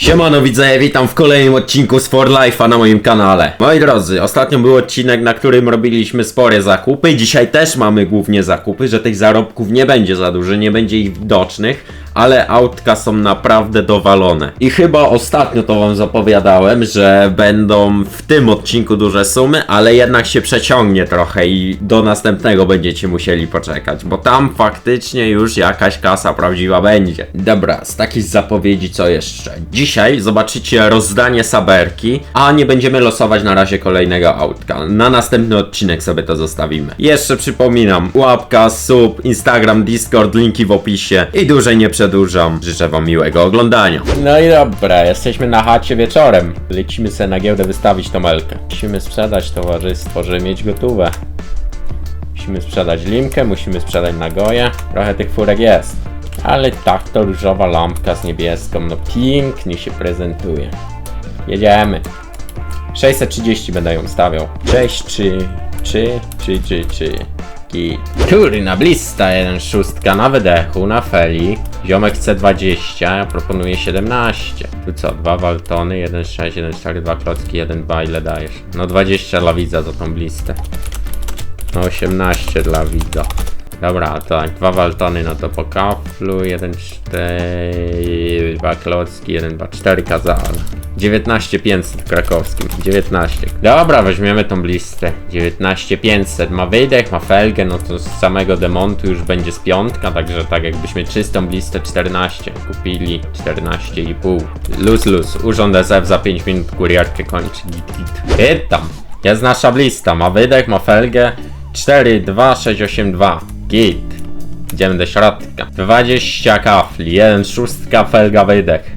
Siemano widzowie, witam w kolejnym odcinku z For Life'a na moim kanale. Moi drodzy, ostatnio był odcinek, na którym robiliśmy spore zakupy. Dzisiaj też mamy głównie zakupy, że tych zarobków nie będzie za dużo, nie będzie ich widocznych, ale autka są naprawdę dowalone. I chyba ostatnio to wam zapowiadałem, że będą w tym odcinku duże sumy, ale jednak się przeciągnie trochę i do następnego będziecie musieli poczekać, bo tam faktycznie już jakaś kasa prawdziwa będzie. Dobra, z takich zapowiedzi co jeszcze? Dzisiaj zobaczycie rozdanie saberki, a nie będziemy losować na razie kolejnego autka. Na następny odcinek sobie to zostawimy. Jeszcze przypominam, łapka, sub, Instagram, Discord, linki w opisie i dłużej nie przedłużam. Życzę wam miłego oglądania. No i dobra, jesteśmy na chacie wieczorem. Lecimy sobie na giełdę wystawić tą elkę. Musimy sprzedać towarzystwo, żeby mieć gotowe. Musimy sprzedać limkę, musimy sprzedać nagoje. Trochę tych furek jest. Ale tak to różowa lampka z niebieską, no pięknie się prezentuje. Jedziemy. 630 będę ją stawiał. Cześć, czy, czy, czy, czy, czy. Git. Kurna, blista, jeden szóstka na wydechu, na feli. Ziomek chce 20, ja proponuję 17. Tu co, dwa waltony, 1, 6, 1, 4, 2 klocki, 1, 2, ile dajesz? No 20 dla widza za tą blistę. No 18 dla widza. Dobra, tak, dwa waltony, no to po kaflu, 1, 4, 2 klocki, 1, 2, 4 kazale. 19 500 w krakowskim, 19. Dobra, weźmiemy tą listę. 19 500, ma wydech, ma felgę, no to z samego demontu już będzie z piątka, także tak jakbyśmy czystą listę 14 kupili, 14,5. Luz, luz, urząd SF za 5 minut kurierkę kończy, git, git. Pytam, jest nasza lista, ma wydech, ma felgę, 4, 2, 6, 8, 2. Git. Idziemy do środka. 20 kafli, 1 szóstka, felga, wydech.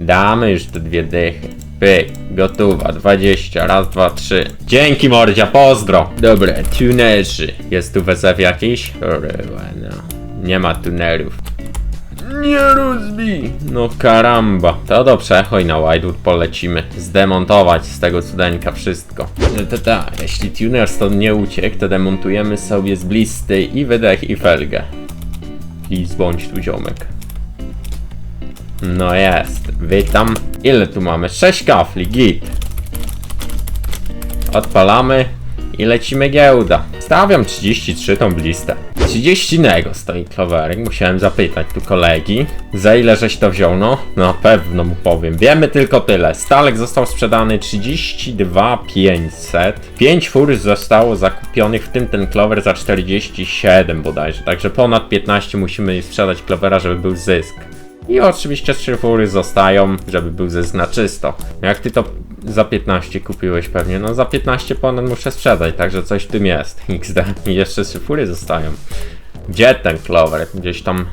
Damy już te dwie dychy. Pyk, gotowa, 20, raz, dwa, trzy. Dzięki mordzia, pozdro! Dobra, tunerzy. Jest tu WSF jakiś? Kurwa, no. Nie ma tunerów. Nie rozbij! No karamba. To do przechoj na Whitewood polecimy. Zdemontować z tego cudeńka wszystko. No to tak, jeśli tuner stąd nie uciekł, to demontujemy sobie z blisty i wydech i felgę. I zbądź tu ziomek. No jest, witam. Ile tu mamy? 6 kafli, git. Odpalamy i lecimy giełda. Stawiam 33 tą listę. 30 nego stoi klowerek, musiałem zapytać tu kolegi. Za ile żeś to wziął? No, na pewno mu powiem. Wiemy tylko tyle. Stalek został sprzedany 32 500. 5 fur zostało zakupionych, w tym ten klower za 47 bodajże. Także ponad 15 musimy sprzedać klowera, żeby był zysk. I oczywiście trzy fury zostają, żeby był zysk na czysto. Jak ty to za 15 kupiłeś pewnie? No za 15 ponad muszę sprzedać, także coś w tym jest. XD. I jeszcze trzy fury zostają. Gdzie ten Clover? Gdzieś tam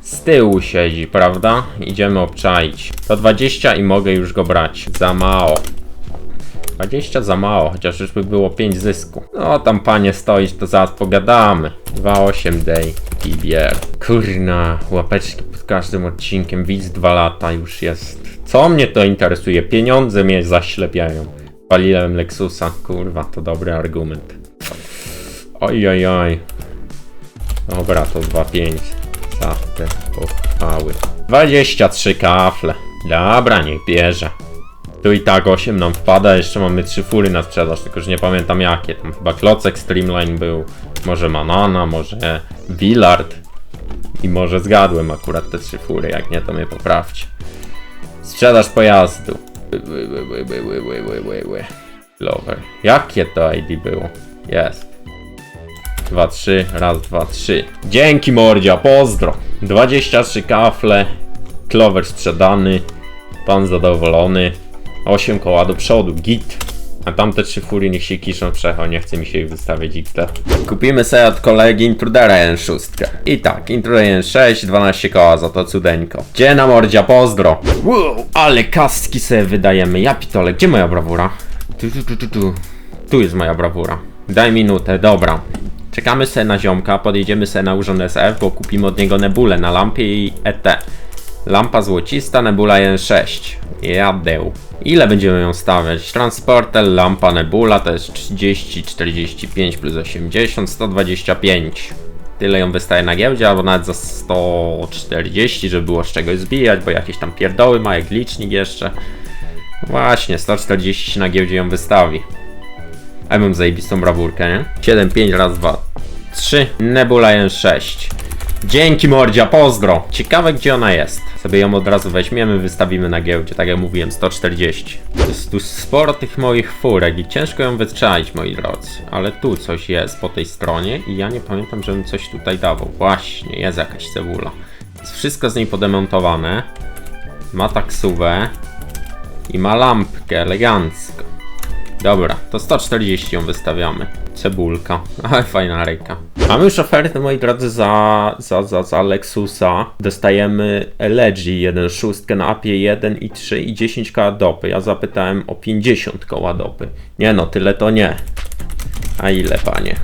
z tyłu siedzi, prawda? Idziemy obczaić. To 20 i mogę już go brać. Za mało. 20 za mało, chociaż już by było 5 zysku. No tam panie stoisz, to zaraz pogadamy. 2,8 day i bier. Kurna, łapeczki pod każdym odcinkiem, widz 2 lata już jest. Co mnie to interesuje? Pieniądze mnie zaślepiają. Paliłem Lexusa, kurwa, to dobry argument. Oj, oj, oj. Dobra, to 2,5. Za te pochwały. 23 kafle. Dobra, niech bierze. Tu i tak 8 nam wpada, jeszcze mamy 3 fury na sprzedaż, tylko że nie pamiętam jakie. Tam chyba Klocek Streamline był, może Mamona, może Willard. I może zgadłem akurat te trzy fury, jak nie to mnie poprawcie. Sprzedaż pojazdu. Lover. Jakie to ID było? Jest. 2, 3, raz, 2, 3. Dzięki mordzia, pozdro. 23 kafle, klower sprzedany, pan zadowolony, 8 koła do przodu, git. A tamte trzy fury niech się kiszą przecho, nie chce mi się ich wystawiać XD. Kupimy sobie od kolegi Intrudera 1.6. I tak, Intruder 1.6, 12 koła za to cudeńko. Gdzie na mordzia, pozdro. Wow, ale kaski sobie wydajemy. Ja pitole, gdzie moja brawura? Tu, tu, tu, tu, tu. Tu jest moja brawura. Daj minutę, dobra. Czekamy sobie na ziomka, podjedziemy sobie na urząd SF, bo kupimy od niego nebulę na lampie i ET. Lampa złocista, nebula 1.6. Jadeł. Ile będziemy ją stawiać? Transporter, lampa, nebula to jest 30, 45 plus 80, 125. tyle ją wystaje na giełdzie, albo nawet za 140, żeby było z czegoś zbijać, bo jakieś tam pierdoły ma, jak licznik jeszcze. Właśnie, 140 się na giełdzie ją wystawi. A ja mam zajebistą brawurkę, nie? 7, 5, raz, 2, 3. Nebula N6. Dzięki mordzia, pozdro! Ciekawe gdzie ona jest. Sobie ją od razu weźmiemy, wystawimy na giełdzie, tak jak mówiłem, 140. Jest tu sporo tych moich furek i ciężko ją wytrzymać, moi drodzy. Ale tu coś jest po tej stronie i ja nie pamiętam, żebym coś tutaj dawał. Właśnie, jest jakaś cebula. Jest wszystko z niej podemontowane. Ma taksówę i ma lampkę, elegancko. Dobra, to 140 ją wystawiamy. Cebulka, ale fajna ręka. Mamy już ofertę, moi drodzy, za, za, za, za Lexusa. Dostajemy LG 1.6 na APie 1 i 3 i 10 koła dopy. Ja zapytałem o 50 koła dopy. Nie no, tyle to nie. A ile, panie?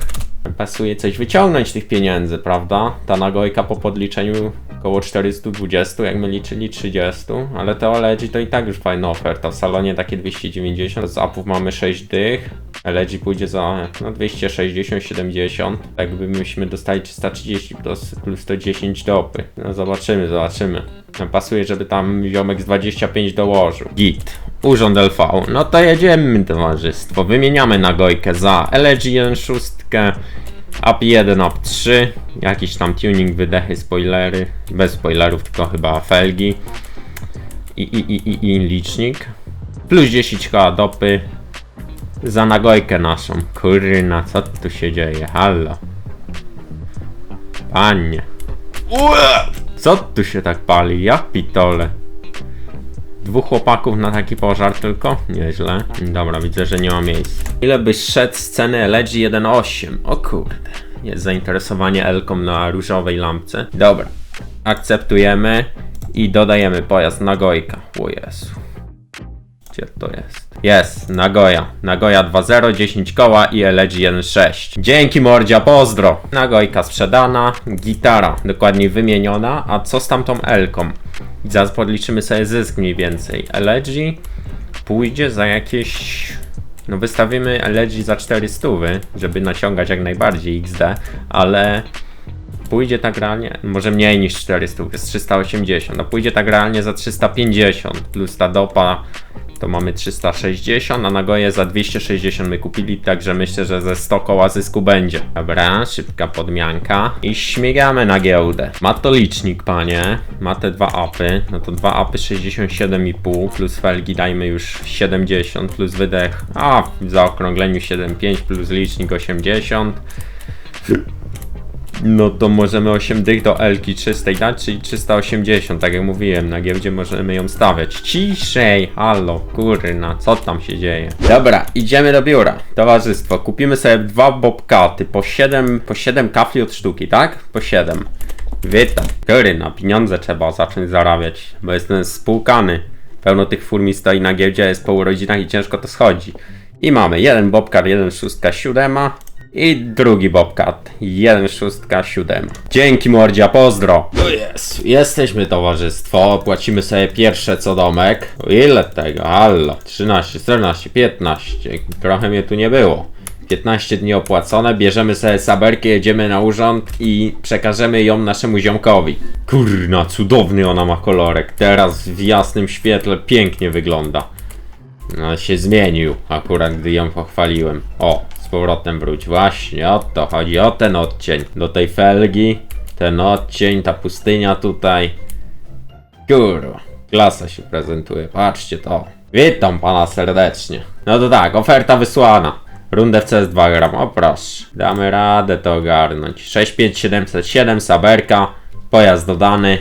Pasuje coś wyciągnąć tych pieniędzy, prawda? Ta nagojka po podliczeniu około 420, jak my liczyli 30, ale to LG to i tak już fajna oferta. W salonie takie 290, z upów mamy 6 dych, LG pójdzie za no 260, 70, tak byśmy dostali 330 plus, plus 110 dopy. No zobaczymy, zobaczymy. Pasuje, żeby tam ziomek z 25 dołożył. Git. Urząd LV. No to jedziemy, towarzystwo. Wymieniamy nagojkę za LG 1.6, Up 1, Up 3, jakiś tam tuning, wydechy, spoilery, bez spoilerów, tylko chyba felgi i, i, i, i, i licznik, plus 10 koła dopy za nagojkę naszą. Kurna, co tu się dzieje? Hallo. Panie. Co tu się tak pali? Ja pitole. Dwóch chłopaków na taki pożar tylko? Nieźle. Dobra, widzę, że nie ma miejsca. Ile byś szedł z ceny LG 1.8? O kurde. Jest zainteresowanie Elką na różowej lampce. Dobra. Akceptujemy i dodajemy pojazd Nagojka. O Jezu. Gdzie to jest? Jest, Nagoya. Nagoya 2.0, 10 koła i LG 1.6. Dzięki mordzia, pozdro! Nagojka sprzedana, gitara dokładnie wymieniona, a co z tamtą Elką? I zaraz podliczymy sobie zysk mniej więcej. LG pójdzie za jakieś... No wystawimy LG za 400, żeby naciągać jak najbardziej XD, ale pójdzie tak realnie, może mniej niż 400, jest 380, a pójdzie tak realnie za 350, plus ta dopa to mamy 360, a Nagoję za 260 my kupili, także myślę, że ze 100 koła zysku będzie. Dobra, szybka podmianka i śmigamy na giełdę. Ma to licznik, panie, ma te dwa apy, no to dwa apy 67,5 plus felgi dajmy już 70 plus wydech, a w zaokrągleniu 7,5 plus licznik 80. No to możemy 8 dych do Elki 300 dać, czyli 380, tak jak mówiłem, na giełdzie możemy ją stawiać. Ciszej, halo, kurna, co tam się dzieje? Dobra, idziemy do biura, towarzystwo, kupimy sobie dwa bobkaty, po 7, po 7 kafli od sztuki, tak? Po 7. Witam. Kurna, pieniądze trzeba zacząć zarabiać, bo jestem spłukany. Pełno tych fur mi stoi na giełdzie, jest po urodzinach i ciężko to schodzi. I mamy jeden bobkat, jeden szóstka, siódema, i drugi Bobcat. 1,6,7. Dzięki mordzia, pozdro! O jest, jesteśmy towarzystwo, płacimy sobie pierwsze co domek. Ile tego? Hallo, 13, 14, 15. Trochę mnie tu nie było. 15 dni opłacone, bierzemy sobie saberkę, jedziemy na urząd i przekażemy ją naszemu ziomkowi. Kurna, cudowny ona ma kolorek. Teraz w jasnym świetle pięknie wygląda. No się zmienił, akurat gdy ją pochwaliłem. O, powrotem wróć. Właśnie o to chodzi, o ten odcień. Do tej felgi, ten odcień, ta pustynia tutaj. Kurwa, klasa się prezentuje, patrzcie to. Witam pana serdecznie. No to tak, oferta wysłana. Rundę w CS2 gram, o proszę. Damy radę to ogarnąć. 65707, saberka, pojazd dodany.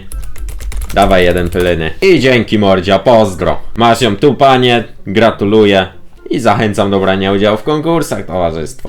Dawaj jeden pylyny. I dzięki mordzia, pozdro. Masz ją tu, panie. Gratuluję. I zachęcam do brania udziału w konkursach, towarzystwo.